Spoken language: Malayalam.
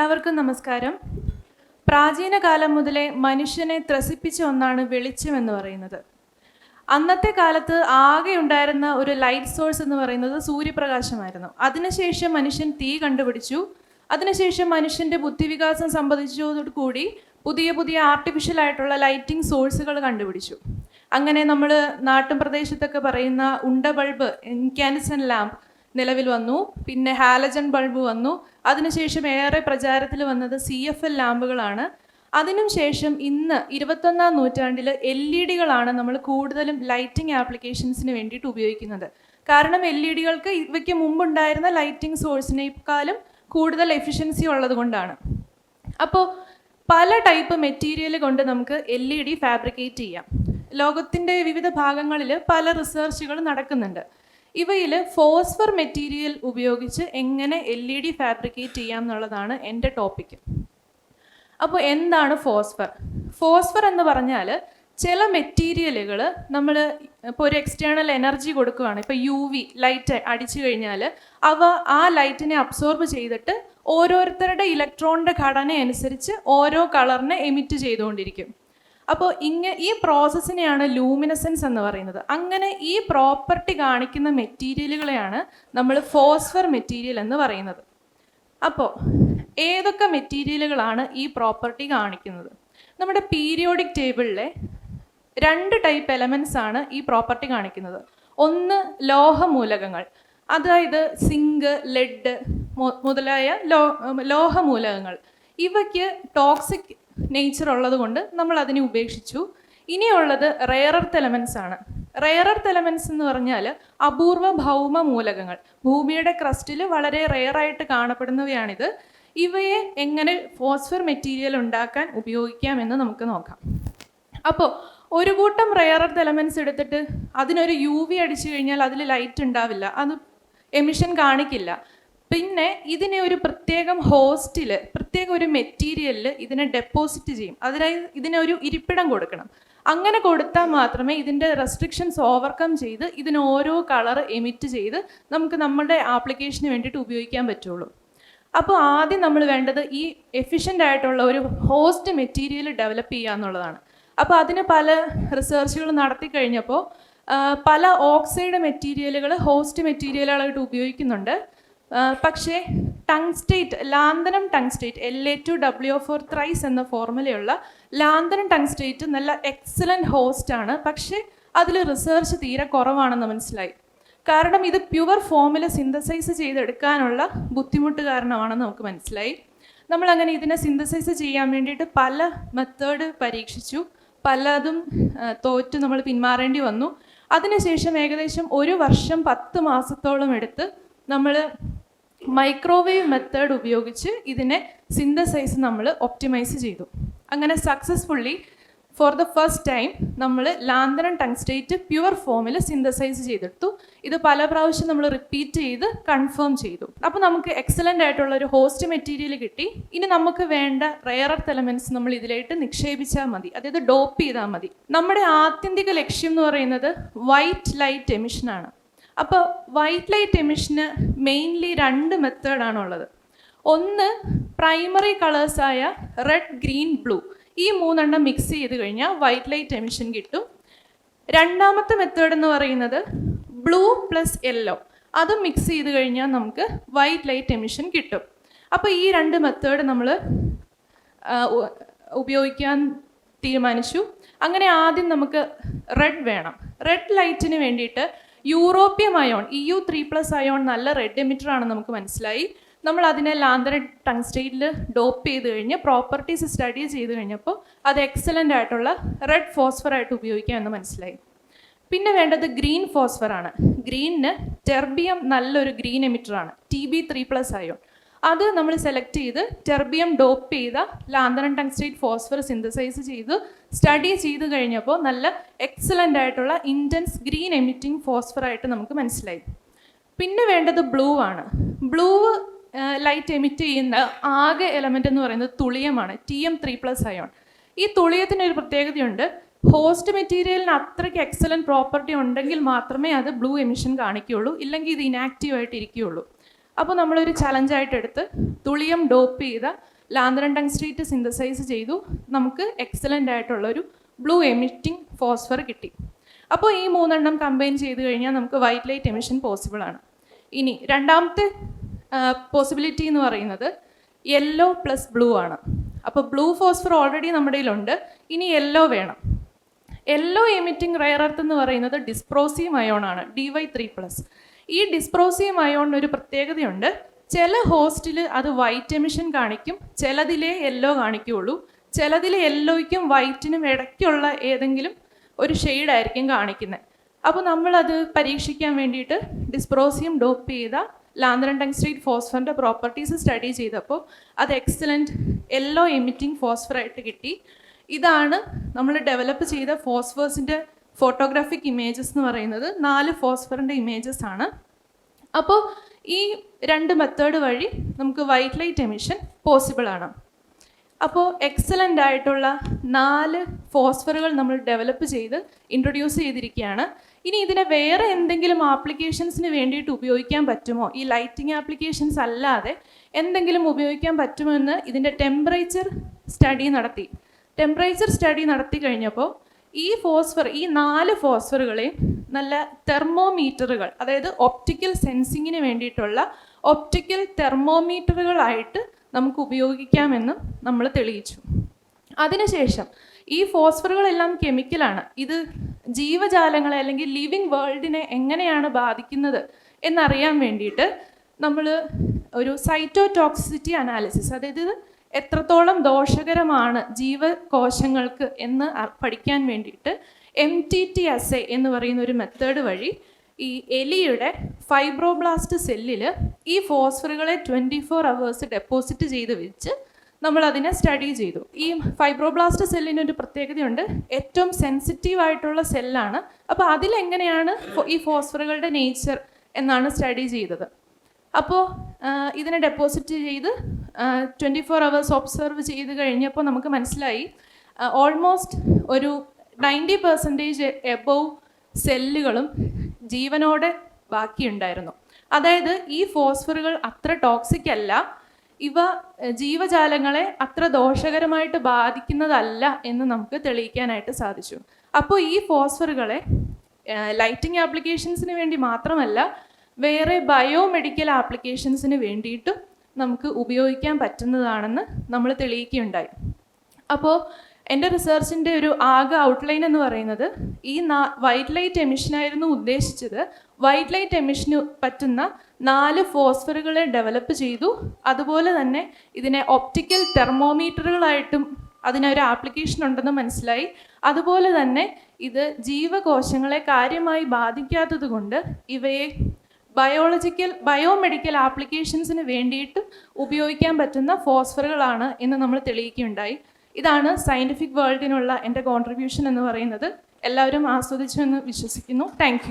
എല്ലാവർക്കും നമസ്കാരം. പ്രാചീന കാലം മുതലേ മനുഷ്യനെ ത്രസിപ്പിച്ച ഒന്നാണ് വെളിച്ചം എന്ന് പറയുന്നത്. അന്നത്തെ കാലത്ത് ആകെ ഉണ്ടായിരുന്ന ഒരു ലൈറ്റ് സോഴ്സ് എന്ന് പറയുന്നത് സൂര്യപ്രകാശമായിരുന്നു. അതിനുശേഷം മനുഷ്യൻ തീ കണ്ടുപിടിച്ചു. അതിനുശേഷം മനുഷ്യന്റെ ബുദ്ധിവികാസം സംബന്ധിച്ചതോടുകൂടി പുതിയ പുതിയ ആർട്ടിഫിഷ്യൽ ആയിട്ടുള്ള ലൈറ്റിംഗ് സോഴ്സുകൾ കണ്ടുപിടിച്ചു. അങ്ങനെ നമ്മൾ നാട്ടും പ്രദേശത്തൊക്കെ പറയുന്ന ഉണ്ട ബൾബ് ഇൻകാൻസൻ ലാമ്പ് നിലവിൽ വന്നു. പിന്നെ ഹാലജൻ ബൾബ് വന്നു. അതിനുശേഷം ഏറെ പ്രചാരത്തിൽ വന്നത് സി എഫ് എൽ ലാമ്പുകളാണ്. അതിനും ശേഷം ഇന്ന് ഇരുപത്തൊന്നാം നൂറ്റാണ്ടിൽ എൽ ഇ ഡികളാണ് നമ്മൾ കൂടുതലും ലൈറ്റിംഗ് ആപ്ലിക്കേഷൻസിന് വേണ്ടിയിട്ട് ഉപയോഗിക്കുന്നത്. കാരണം എൽ ഇ ഡികൾക്ക് ഇവയ്ക്ക് മുമ്പുണ്ടായിരുന്ന ലൈറ്റിംഗ് സോഴ്സിനേക്കാളും കൂടുതൽ എഫിഷ്യൻസി ഉള്ളത് കൊണ്ടാണ്. അപ്പോൾ പല ടൈപ്പ് മെറ്റീരിയൽ കൊണ്ട് നമുക്ക് എൽ ഇ ഡി ഫാബ്രിക്കേറ്റ് ചെയ്യാം. ലോകത്തിന്റെ വിവിധ ഭാഗങ്ങളിൽ പല റിസർച്ചുകൾ നടക്കുന്നുണ്ട്. ഇവയിൽ ഫോസ്ഫർ മെറ്റീരിയൽ ഉപയോഗിച്ച് എങ്ങനെ എൽ ഇ ഡി ഫാബ്രിക്കേറ്റ് ചെയ്യാം എന്നുള്ളതാണ് എന്റെ ടോപ്പിക്ക് അപ്പോൾ എന്താണ് ഫോസ്ഫർ? ഫോസ്ഫർ എന്ന് പറഞ്ഞാൽ ചില മെറ്റീരിയലുകൾ നമ്മൾ ഇപ്പോൾ ഒരു എക്സ്റ്റേണൽ എനർജി കൊടുക്കുകയാണ് ഇപ്പോൾ യു വി ലൈറ്റ് അടിച്ചു കഴിഞ്ഞാൽ അവ ആ ലൈറ്റിനെ അബ്സോർബ് ചെയ്തിട്ട് ഓരോരുത്തരുടെ ഇലക്ട്രോണിന്റെ ഘടന അനുസരിച്ച് ഓരോ കളറിനെ എമിറ്റ് ചെയ്തുകൊണ്ടിരിക്കും. അപ്പോൾ ഇങ്ങ ഈ പ്രോസസ്സിനെയാണ് ലൂമിനസൻസ് എന്ന് പറയുന്നത്. അങ്ങനെ ഈ പ്രോപ്പർട്ടി കാണിക്കുന്ന മെറ്റീരിയലുകളെയാണ് നമ്മൾ ഫോസ്ഫർ മെറ്റീരിയൽ എന്ന് പറയുന്നത്. അപ്പോൾ ഏതൊക്കെ മെറ്റീരിയലുകളാണ് ഈ പ്രോപ്പർട്ടി കാണിക്കുന്നത്? നമ്മുടെ പീരിയോഡിക് ടേബിളിലെ രണ്ട് ടൈപ്പ് എലമെൻസ് ആണ് ഈ പ്രോപ്പർട്ടി കാണിക്കുന്നത്. ഒന്ന് ലോഹമൂലകങ്ങൾ. അതായത് സിങ്ക് ലെഡ് മുതലായ ലോ ലോഹമൂലകങ്ങൾ. ഇവയ്ക്ക് ടോക്സിക് നേച്ചർ ഉള്ളത് കൊണ്ട് നമ്മൾ അതിനെ ഉപേക്ഷിച്ചു. ഇനിയുള്ളത് റെയറർത്ത് എലമെൻസ് ആണ്. റെയറർത്ത് എലമെൻസ് എന്ന് പറഞ്ഞാൽ അപൂർവ ഭൗമ മൂലകങ്ങൾ. ഭൂമിയുടെ ക്രസ്റ്റിൽ വളരെ റെയറായിട്ട് കാണപ്പെടുന്നവയാണിത്. ഇവയെ എങ്ങനെ ഫോസ്ഫർ മെറ്റീരിയൽ ഉണ്ടാക്കാൻ ഉപയോഗിക്കാമെന്ന് നമുക്ക് നോക്കാം. അപ്പോൾ ഒരു കൂട്ടം റെയറർത്ത് എലമെൻസ് എടുത്തിട്ട് അതിനൊരു യു വി അടിച്ചു കഴിഞ്ഞാൽ അതിൽ ലൈറ്റ് ഉണ്ടാവില്ല. അത് എമിഷൻ കാണിക്കില്ല. പിന്നെ ഇതിനെ ഒരു പ്രത്യേകം ഹോസ്റ്റിൽ പ്രത്യേക ഒരു മെറ്റീരിയലിൽ ഇതിനെ ഡെപ്പോസിറ്റ് ചെയ്യും. അതിനായി ഒരു ഇരിപ്പിടം കൊടുക്കണം. അങ്ങനെ കൊടുത്താൽ മാത്രമേ ഇതിന്റെ റെസ്ട്രിക്ഷൻസ് ഓവർകം ചെയ്ത് ഇതിന് ഓരോ കളർ എമിറ്റ് ചെയ്ത് നമുക്ക് നമ്മുടെ ആപ്ലിക്കേഷന് വേണ്ടിയിട്ട് ഉപയോഗിക്കാൻ പറ്റുള്ളൂ. അപ്പോൾ ആദ്യം നമ്മൾ വേണ്ടത് ഈ എഫിഷ്യന്റ് ആയിട്ടുള്ള ഒരു ഹോസ്റ്റ് മെറ്റീരിയൽ ഡെവലപ്പ് ചെയ്യുക എന്നുള്ളതാണ്. അപ്പോൾ അതിന് പല റിസർച്ചുകൾ നടത്തി കഴിഞ്ഞപ്പോൾ പല ഓക്സൈഡ് മെറ്റീരിയലുകൾ ഹോസ്റ്റ് മെറ്റീരിയലുകളായിട്ട് ഉപയോഗിക്കുന്നുണ്ട്. പക്ഷേ tungstate lanthanum tungstate L A two W four thrice എന്ന ഫോർമുലയുള്ള ലാന്തനം ടങ്സ്റ്റേറ്റ് നല്ല എക്സലന്റ് ഹോസ്റ്റ് ആണ്. പക്ഷേ അതിൽ റിസർച്ച് തീരെ കുറവാണെന്ന് മനസ്സിലായി. കാരണം ഇത് പ്യുവർ ഫോമിൽ സിന്തസൈസ് ചെയ്തെടുക്കാനുള്ള ബുദ്ധിമുട്ട് കാരണമാണെന്ന് നമുക്ക് മനസ്സിലായി. നമ്മളങ്ങനെ ഇതിനെ സിന്തസൈസ് ചെയ്യാൻ വേണ്ടിയിട്ട് പല മെത്തേഡ് പരീക്ഷിച്ചു. പലതും തോറ്റ് നമ്മൾ പിന്മാറേണ്ടി വന്നു. അതിനുശേഷം ഏകദേശം ഒരു വർഷം പത്ത് മാസത്തോളം എടുത്ത് നമ്മൾ മൈക്രോവേവ് മെത്തേഡ് ഉപയോഗിച്ച് ഇതിനെ സിന്തസൈസ് നമ്മൾ ഒപ്റ്റിമൈസ് ചെയ്തു. അങ്ങനെ successfully for the first time നമ്മൾ ലാന്തനം ടങ്സ്റ്റേറ്റ് പ്യുവർ ഫോമിൽ സിന്തസൈസ് ചെയ്തെടുത്തു. ഇത് പല പ്രാവശ്യം നമ്മൾ റിപ്പീറ്റ് ചെയ്ത് കൺഫേം ചെയ്തു. അപ്പോൾ നമുക്ക് എക്സലന്റ് ആയിട്ടുള്ള ഒരു ഹോസ്റ്റ് മെറ്റീരിയൽ കിട്ടി. ഇനി നമുക്ക് വേണ്ട എർത്ത് എലമെന്റ്സ് നമ്മൾ ഇതിലായിട്ട് നിക്ഷേപിച്ചാൽ മതി. അതായത് ഡോപ്പ് ചെയ്താൽ മതി. നമ്മുടെ ആത്യന്തിക ലക്ഷ്യം എന്ന് പറയുന്നത് വൈറ്റ് ലൈറ്റ് എമിഷനാണ് അപ്പോൾ വൈറ്റ് ലൈറ്റ് എമിഷന് മെയിൻലി രണ്ട് മെത്തേഡാണ് ഉള്ളത്. ഒന്ന് പ്രൈമറി കളേഴ്സായ റെഡ് ഗ്രീൻ ബ്ലൂ ഈ മൂന്നെണ്ണം മിക്സ് ചെയ്ത് കഴിഞ്ഞാൽ വൈറ്റ് ലൈറ്റ് എമിഷൻ കിട്ടും. രണ്ടാമത്തെ മെത്തേഡ് എന്ന് പറയുന്നത് ബ്ലൂ പ്ലസ് യെല്ലോ അത് മിക്സ് ചെയ്ത് കഴിഞ്ഞാൽ നമുക്ക് വൈറ്റ് ലൈറ്റ് എമിഷൻ കിട്ടും. അപ്പോൾ ഈ രണ്ട് മെത്തേഡ് നമ്മൾ ഉപയോഗിക്കാൻ തീരുമാനിച്ചു. അങ്ങനെ ആദ്യം നമുക്ക് റെഡ് വേണം. റെഡ് ലൈറ്റിന് വേണ്ടിയിട്ട് europium ion E U three plus ion നല്ല റെഡ് എമിറ്റർ ആണെന്ന് നമുക്ക് മനസ്സിലായി. നമ്മൾ അതിനെ ലാന്തര ടങ്സ്റ്റൈറ്റിൽ ഡോപ്പ് ചെയ്ത് കഴിഞ്ഞ് പ്രോപ്പർട്ടീസ് സ്റ്റഡി ചെയ്ത് കഴിഞ്ഞപ്പോൾ അത് എക്സലന്റ് ആയിട്ടുള്ള റെഡ് ഫോസ്ഫർ ആയിട്ട് ഉപയോഗിക്കാം എന്ന് മനസ്സിലായി. പിന്നെ വേണ്ടത് ഗ്രീൻ ഫോസ്ഫർ ആണ്. ഗ്രീനിന് ടെർബിയം നല്ലൊരു ഗ്രീൻ എമിറ്റർ ആണ്. T B three plus ion അത് നമ്മൾ സെലക്ട് ചെയ്ത് ടെർബിയം ഡോപ്പ് ചെയ്ത ലാന്തനൻ ടങ്സ്റ്റേറ്റ് ഫോസ്ഫർ സിന്തസൈസ് ചെയ്ത് സ്റ്റഡി ചെയ്ത് കഴിഞ്ഞപ്പോൾ നല്ല എക്സലന്റ് ആയിട്ടുള്ള ഇന്റൻസ് ഗ്രീൻ എമിറ്റിംഗ് ഫോസ്ഫർ ആയിട്ട് നമുക്ക് മനസ്സിലായി. പിന്നെ വേണ്ടത് ബ്ലൂ ആണ്. ബ്ലൂ ലൈറ്റ് എമിറ്റ് ചെയ്യുന്ന ആകെ എലമെന്റ് എന്ന് പറയുന്നത് തുളിയമാണ് T M three plus ion ഈ തുളിയത്തിന് ഒരു പ്രത്യേകതയുണ്ട്. ഹോസ്റ്റ് മെറ്റീരിയലിന് അത്രയ്ക്ക് എക്സലന്റ് പ്രോപ്പർട്ടി ഉണ്ടെങ്കിൽ മാത്രമേ അത് ബ്ലൂ എമിഷൻ കാണിക്കുകയുള്ളൂ ഇല്ലെങ്കിൽ ഇത് ഇനാക്റ്റീവ് ആയിട്ട് ഇരിക്കുകയുള്ളൂ അപ്പോൾ നമ്മളൊരു ചലഞ്ചായിട്ട് എടുത്ത് തുളിയം ഡോപ്പ് ചെയ്ത ലാന്തരൻ ടങ്സ്ട്രീറ്റ് സിന്തസൈസ് ചെയ്തു. നമുക്ക് എക്സലന്റ് ആയിട്ടുള്ളൊരു ബ്ലൂ എമിറ്റിംഗ് ഫോസ്ഫർ കിട്ടി. അപ്പോൾ ഈ മൂന്നെണ്ണം കമ്പൈൻ ചെയ്ത് കഴിഞ്ഞാൽ നമുക്ക് വൈറ്റ് ലൈറ്റ് എമിഷൻ പോസിബിൾ ആണ്. ഇനി രണ്ടാമത്തെ പോസിബിലിറ്റി എന്ന് പറയുന്നത് യെല്ലോ പ്ലസ് ബ്ലൂ ആണ്. അപ്പോൾ ബ്ലൂ ഫോസ്ഫർ ഓൾറെഡി നമ്മുടെ കയ്യിലുണ്ട്. ഇനി യെല്ലോ വേണം. യെല്ലോ എമിറ്റിംഗ് റയർ എർത്ത് എന്ന് പറയുന്നത് ഡിസ്പ്രോസിയം അയോൺ ആണ്. ഡി വൈ ത്രീ പ്ലസ് ഈ ഡിസ്പ്രോസിയം അയോണിന് ഒരു പ്രത്യേകതയുണ്ട്. ചില ഹോസ്റ്റിൽ അത് വൈറ്റ് എമിഷൻ കാണിക്കും ചിലതിലേ യെല്ലോ കാണിക്കുകയുള്ളൂ. ചിലതിൽ യെല്ലോയ്ക്കും വൈറ്റിനും ഇടയ്ക്കുള്ള ഏതെങ്കിലും ഒരു ഷെയ്ഡായിരിക്കും കാണിക്കുന്നത്. അപ്പോൾ നമ്മളത് പരീക്ഷിക്കാൻ വേണ്ടിയിട്ട് ഡിസ്പ്രോസിയം ഡോപ്പ് ചെയ്ത ലാന്തരൻ ടങ്സ്ട്രീറ്റ് ഫോസ്ഫറിന്റെ പ്രോപ്പർട്ടീസ് സ്റ്റഡി ചെയ്തപ്പോൾ അത് എക്സലന്റ് യെല്ലോ എമിറ്റിംഗ് ഫോസ്ഫറായിട്ട് കിട്ടി. ഇതാണ് നമ്മൾ ഡെവലപ്പ് ചെയ്ത ഫോസ്ഫേഴ്സിന്റെ ഫോട്ടോഗ്രാഫിക് ഇമേജസ് എന്ന് പറയുന്നത് നാല് ഫോസ്ഫറിന്റെ ഇമേജസ് ആണ്. അപ്പോൾ ഈ രണ്ട് മെത്തേഡ് വഴി നമുക്ക് വൈറ്റ് ലൈറ്റ് എമിഷൻ പോസിബിൾ ആണ്. അപ്പോൾ എക്സലന്റ് ആയിട്ടുള്ള നാല് ഫോസ്ഫറുകൾ നമ്മൾ ഡെവലപ്പ് ചെയ്ത് ഇൻട്രൊഡ്യൂസ് ചെയ്തിരിക്കുകയാണ്. ഇനി ഇതിനെ വേറെ എന്തെങ്കിലും ആപ്ലിക്കേഷൻസിന് വേണ്ടിയിട്ട് ഉപയോഗിക്കാൻ പറ്റുമോ? ഈ ലൈറ്റിംഗ് ആപ്ലിക്കേഷൻസ് അല്ലാതെ എന്തെങ്കിലും ഉപയോഗിക്കാൻ പറ്റുമോ എന്ന് ഇതിന്റെ ടെമ്പറേച്ചർ സ്റ്റഡി നടത്തി. ടെമ്പറേച്ചർ സ്റ്റഡി നടത്തി കഴിഞ്ഞപ്പോൾ ഈ ഫോസ്ഫർ ഈ നാല് ഫോസ്ഫറുകളെ നല്ല തെർമോമീറ്ററുകൾ അതായത് ഒപ്റ്റിക്കൽ സെൻസിങ്ങിന് വേണ്ടിയിട്ടുള്ള ഒപ്റ്റിക്കൽ തെർമോമീറ്ററുകളായിട്ട് നമുക്ക് ഉപയോഗിക്കാമെന്നും നമ്മൾ തെളിയിച്ചു. അതിനുശേഷം ഈ ഫോസ്ഫറുകളെല്ലാം കെമിക്കലാണ് ഇത് ജീവജാലങ്ങളെ അല്ലെങ്കിൽ ലിവിങ് വേൾഡിനെ എങ്ങനെയാണ് ബാധിക്കുന്നത് എന്നറിയാൻ വേണ്ടിയിട്ട് നമ്മൾ ഒരു സൈറ്റോടോക്സിറ്റി അനാലിസിസ് അതായത് എത്രത്തോളം ദോഷകരമാണ് ജീവകോശങ്ങൾക്ക് എന്ന് പഠിക്കാൻ വേണ്ടിയിട്ട് എം ടി ടി എ എന്ന് പറയുന്ന ഒരു മെത്തേഡ് വഴി ഈ എലിയുടെ ഫൈബ്രോബ്ലാസ്റ്റ് സെല്ലിൽ ഈ ഫോസ്ഫറുകളെ ട്വന്റി ഫോർ അവേഴ്സ് ഡെപ്പോസിറ്റ് ചെയ്ത് വെച്ച് നമ്മൾ അതിനെ സ്റ്റഡി ചെയ്തു. ഈ ഫൈബ്രോബ്ലാസ്റ്റ് സെല്ലിന് ഒരു പ്രത്യേകതയുണ്ട്. ഏറ്റവും സെൻസിറ്റീവ് ആയിട്ടുള്ള സെല്ലാണ് അപ്പോൾ അതിലെങ്ങനെയാണ് ഈ ഫോസ്ഫറുകളുടെ നേച്ചർ എന്നാണ് സ്റ്റഡി ചെയ്തത്. അപ്പോൾ ഇതിനെ ഡെപ്പോസിറ്റ് ചെയ്ത് ട്വന്റി ഫോർ അവേഴ്സ് ഒബ്സർവ് ചെയ്ത് കഴിഞ്ഞപ്പോൾ നമുക്ക് മനസ്സിലായി ഓൾമോസ്റ്റ് ഒരു നയന്റി പെർസെന്റേജ് എബവ് സെല്ലുകളും ജീവനോടെ ബാക്കിയുണ്ടായിരുന്നു. അതായത് ഈ ഫോസ്ഫറുകൾ അത്ര ടോക്സിക് അല്ല ഇവ ജീവജാലങ്ങളെ അത്ര ദോഷകരമായിട്ട് ബാധിക്കുന്നതല്ല എന്ന് നമുക്ക് തെളിയിക്കാനായിട്ട് സാധിച്ചു. അപ്പോൾ ഈ ഫോസ്ഫറുകളെ ലൈറ്റിംഗ് ആപ്ലിക്കേഷൻസിന് വേണ്ടി മാത്രമല്ല വേറെ ബയോമെഡിക്കൽ ആപ്ലിക്കേഷൻസിന് വേണ്ടിയിട്ടും നമുക്ക് ഉപയോഗിക്കാൻ പറ്റുന്നതാണെന്ന് നമ്മൾ തെളിയിക്കുകയുണ്ടായി. അപ്പോൾ എന്റെ റിസർച്ചിന്റെ ഒരു ആകെ ഔട്ട്ലൈൻ എന്ന് പറയുന്നത് ഈ നാ വൈറ്റ് ലൈറ്റ് എമിഷനായിരുന്നു ഉദ്ദേശിച്ചത്. വൈറ്റ് ലൈറ്റ് എമിഷന് പറ്റുന്ന നാല് ഫോസ്ഫറുകളെ ഡെവലപ്പ് ചെയ്തു. അതുപോലെ തന്നെ ഇതിനെ ഒപ്റ്റിക്കൽ തെർമോമീറ്ററുകളായിട്ടും അതിനൊരു ആപ്ലിക്കേഷൻ ഉണ്ടെന്ന് മനസ്സിലായി. അതുപോലെ തന്നെ ഇത് ജീവകോശങ്ങളെ കാര്യമായി ബാധിക്കാത്തത് കൊണ്ട് ഇവയെ ബയോളജിക്കൽ ബയോമെഡിക്കൽ ആപ്ലിക്കേഷൻസിന് വേണ്ടിയിട്ട് ഉപയോഗിക്കാൻ പറ്റുന്ന ഫോസ്ഫറുകളാണ് എന്ന് നമ്മൾ തെളിയിക്കുകയുണ്ടായി. ഇതാണ് സയന്റിഫിക് വേൾഡിനുള്ള എന്റെ കോൺട്രിബ്യൂഷൻ എന്ന് പറയുന്നത്. എല്ലാവരും ആസ്വദിച്ചു എന്ന് വിശ്വസിക്കുന്നു താങ്ക്